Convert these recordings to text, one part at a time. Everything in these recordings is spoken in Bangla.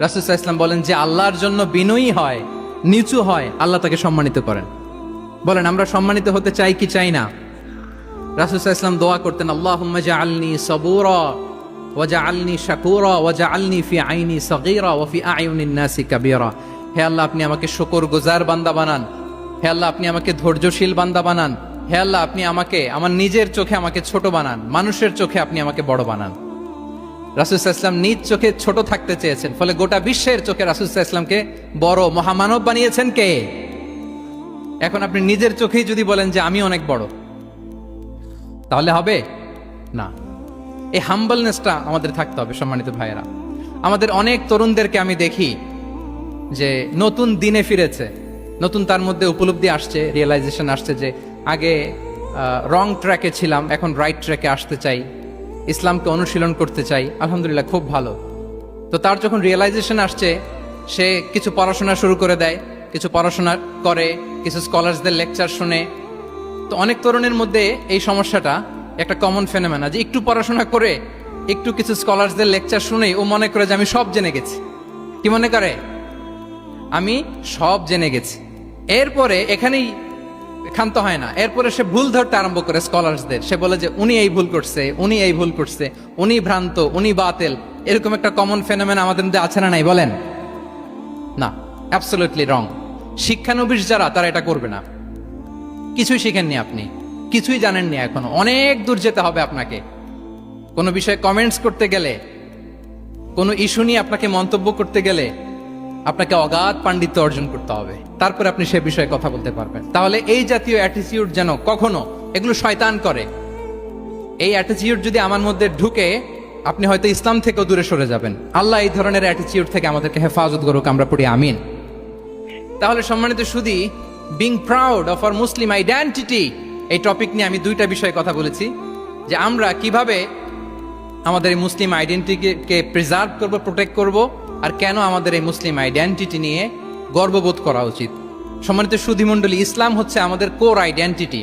রাসুসাহ ইসলাম বলেন যে আল্লাহর জন্য বিনয়ী হয়, নিচু হয়, আল্লাহ তাকে সম্মানিত করেন। বলেন, আমরা সম্মানিত হতে চাই কি চাই না? রাসুসাহ ইসলাম দোয়া করতেন আল্লাহ আলনি সবুরা ওয়াজা আলনি শাকুরা ওয়াজা আলনি ফি আইনি সগীরা ওয়া ফি আইউনিন নাসি কাবীরা। হে আল্লাহ, আপনি আমাকে শকর গুজার বান্দা বানান। হে আল্লাহ, আপনি আমাকে ধৈর্যশীল বান্দা বানান। হে আল্লাহ, আপনি আমাকে, আমার নিজের চোখে আমাকে ছোট বানান। মানুষের চোখে আপনি আমাকে বড় বানান। রাসুসাহ ইসলাম নিজ চোখে ছোট থাকতে চেয়েছেন। ফলে গোটা বিশ্বের চোখে রাসুসাহ ইসলামকে বড় মহামানব বানিয়েছেন কে? এখন আপনি নিজের চোখেই যদি বলেন যে আমি অনেক বড়, তাহলে হবে? না। এই হাম্বলনেসটা আমাদের থাকতে হবে, সম্মানিত ভাইয়েরা। আমাদের অনেক তরুণদেরকে আমি দেখি যে নতুন দিনে ফিরেছে, নতুন তার মধ্যে উপলব্ধি আসছে রিয়েলাইজেশন আসছে যে আগে রং ট্র্যাকে ছিলাম, এখন রাইট ট্র্যাকে আসতে চাই। ইসলামকে অনুশীলন করতে চাই, আলহামদুলিল্লাহ খুব ভালো। তো তার যখন রিয়েলাইজেশন আসছে, সে কিছু পড়াশোনা শুরু করে দেয়, কিছু পড়াশোনা করে, কিছু স্কলার্সদের লেকচার শুনে। তো অনেক তরুণের মধ্যে এই সমস্যাটা একটা কমন ফেনোমেনা যে একটু পড়াশোনা করে, একটু কিছু স্কলার্সদের লেকচার শুনেই ও মনে করে যে আমি সব জেনে গেছি। কি মনে করে? আমি সব জেনে গেছি। এরপরে এখানেই ক্ষান্ত হয় না। এরপরে সে ভুল ধরতে আরম্ভ করে স্কলার্সদের। সে বলে যে, উনি এই ভুল করছে, উনি এই ভুল করছে, উনি ভ্রান্ত, উনি বাতেল। এরকম একটা কমন ফেনোমেন আমাদের মধ্যে আছে না নাই, বলেন? না অ্যাবসোলিউটলি রং শিক্ষানবিশ যারা, তারা এটা করবে না। কিছুই শিখেননি আপনি, কিছুই জানেননি এখনও। অনেক দূর যেতে হবে আপনাকে। কোনো বিষয়ে কমেন্টস করতে গেলে, কোনো ইস্যু নিয়ে আপনাকে মন্তব্য করতে গেলে আপনাকে অগাধ পাণ্ডিত্য অর্জন করতে হবে। তারপরে আপনি সে বিষয়ে কথা বলতে পারবেন। তাহলে এই জাতীয় অ্যাটিটিউড যেন কখনো এগুলো শয়তান করে। এই অ্যাটিটিউড যদি আমার মধ্যে ঢুকে, আপনি হয়তো ইসলাম থেকেও দূরে সরে যাবেন। আল্লাহ এই ধরনের অ্যাটিটিউড থেকে আমাদেরকে হেফাজত করুক, আমরা পড়ি আমিন। তাহলে সম্মানিত সুদী being proud of our Muslim identity এই টপিক নিয়ে আমি দুইটা বিষয়ে কথা বলেছি। যে আমরা কীভাবে আমাদের মুসলিম আইডেন্টিটিকে প্রিজার্ভ করব প্রোটেক্ট করব আর কেন আমাদের এই মুসলিম আইডেন্টিটি নিয়ে গর্ববোধ করা উচিত? সম্মানিত সুধীমণ্ডলী, ইসলাম হচ্ছে আমাদের কোর আইডেন্টিটি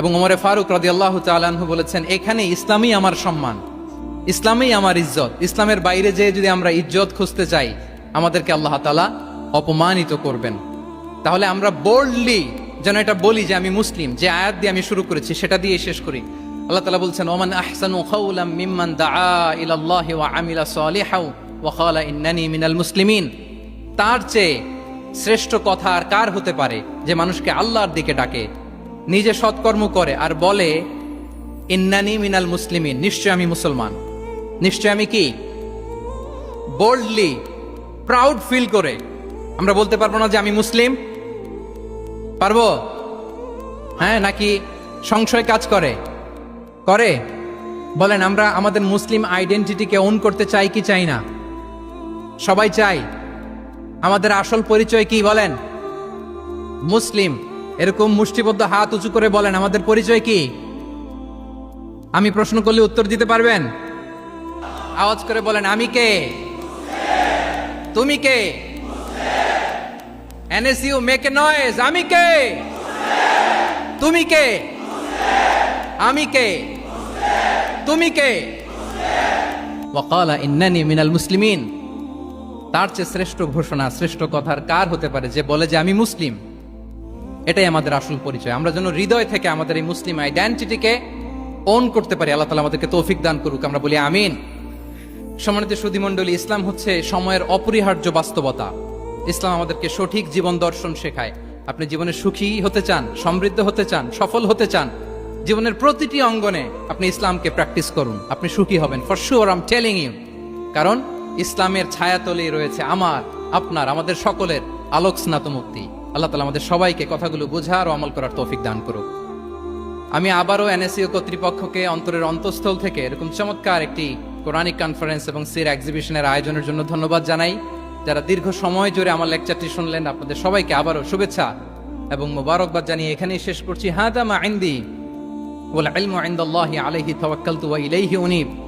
এবং ওমরে ফারুক রাদি আল্লাহ তালাহু বলেছেন, এখানে ইসলামই আমার সম্মান, ইসলামেই আমার ইজ্জত। ইসলামের বাইরে যেয়ে যদি আমরা ইজ্জত খুঁজতে চাই, আমাদেরকে আল্লাহ তালা অপমানিত করবেন। তাহলে আমরা বোল্ডলি যেন এটা বলি যে আমি মুসলিম, যে আয়াত দিয়ে আমি শুরু করেছি, সেটা দিয়ে শেষ করি। আল্লাহ তালা বলছেন, ওমান আহসানু ওয়া আমিলা ক্বালা ইন্নানি মিনাল মুসলিমিন। তার চেয়ে শ্রেষ্ঠ কথা আর কার হতে পারে যে মানুষকে আল্লাহর দিকে ডাকে? নিজে সৎকর্ম করে আর বলে, ইন্নানি মিনাল মুসলিমিন, নিশ্চয় আমি মুসলমান। নিশ্চয় আমি কি? বোল্ডলি প্রাউড ফিল করে। আমরা বলতে পারব না যে আমি মুসলিম? পারব? হ্যাঁ নাকি সংশয় কাজ করে? করে? বলেন, আমরা আমাদের মুসলিম আইডেন্টিটিকে ওন করতে চাই কি চাই না? সবাই চাই। আমাদের আসল পরিচয় কি বলেন? মুসলিম, এরকম মুষ্টিবদ্ধ হাত উঁচু করে বলেন, আমাদের পরিচয় কি? আমি প্রশ্ন করলে উত্তর দিতে পারবেন? আওয়াজ করে বলেন, আমি কে? তুমি কে? এনএসইউ মেক নয়েজ আমি কে? তুমি কে? আমি কে? তুমি কে? ওয়াকালা ইন্নানি মিনাল মুসলিমিন। তার চেয়ে শ্রেষ্ঠ ঘোষণা, শ্রেষ্ঠ কথার কার হতে পারে যে বলে যে আমি মুসলিম? এটাই আমাদের আসল পরিচয়। আমরা যেন হৃদয় থেকে আমাদের এই মুসলিম আইডেন্টিটিকে অন করতে পারি। আল্লাহ তালা আমাদেরকে তৌফিক দান করুক। আমরা বলি আমিন। সম্মানিত সুধীমণ্ডলী, ইসলাম হচ্ছে সময়ের অপরিহার্য বাস্তবতা। ইসলাম আমাদেরকে সঠিক জীবন দর্শন শেখায়। আপনি জীবনে সুখী হতে চান, সমৃদ্ধ হতে চান, সফল হতে চান, জীবনের প্রতিটি অঙ্গনে আপনি ইসলামকে প্র্যাকটিস করুন। আপনি সুখী হবেন। For sure I'm telling you কারণ ইসলামের ছায়াতলেই রয়েছে আমার, আপনার, আমাদের সকলের আলোক স্নাত মুক্তি আল্লাহ তালা আমাদের সবাইকে কথাগুলো বোঝার ও আমল করার তৌফিক দান করুক। আমি আবারও এনএসইও কর্তৃপক্ষকে অন্তরের অন্তঃস্থল থেকে এরকম চমৎকার একটি কোরআনিক কনফারেন্স এবং সির এক্সিবিশনের আয়োজনের জন্য ধন্যবাদ জানাই। যারা দীর্ঘ সময় জুড়ে আমার লেকচারটি শুনলেন, আপনাদের সবাইকে আবারও শুভেচ্ছা এবং মোবারকবাদ জানিয়ে এখানেই শেষ করছি। হাদা মা আইন্দি ওয়াল ইলমু ইনদাল্লাহি আলাইহি তাওয়াক্কালতু ওয়া ইলাইহি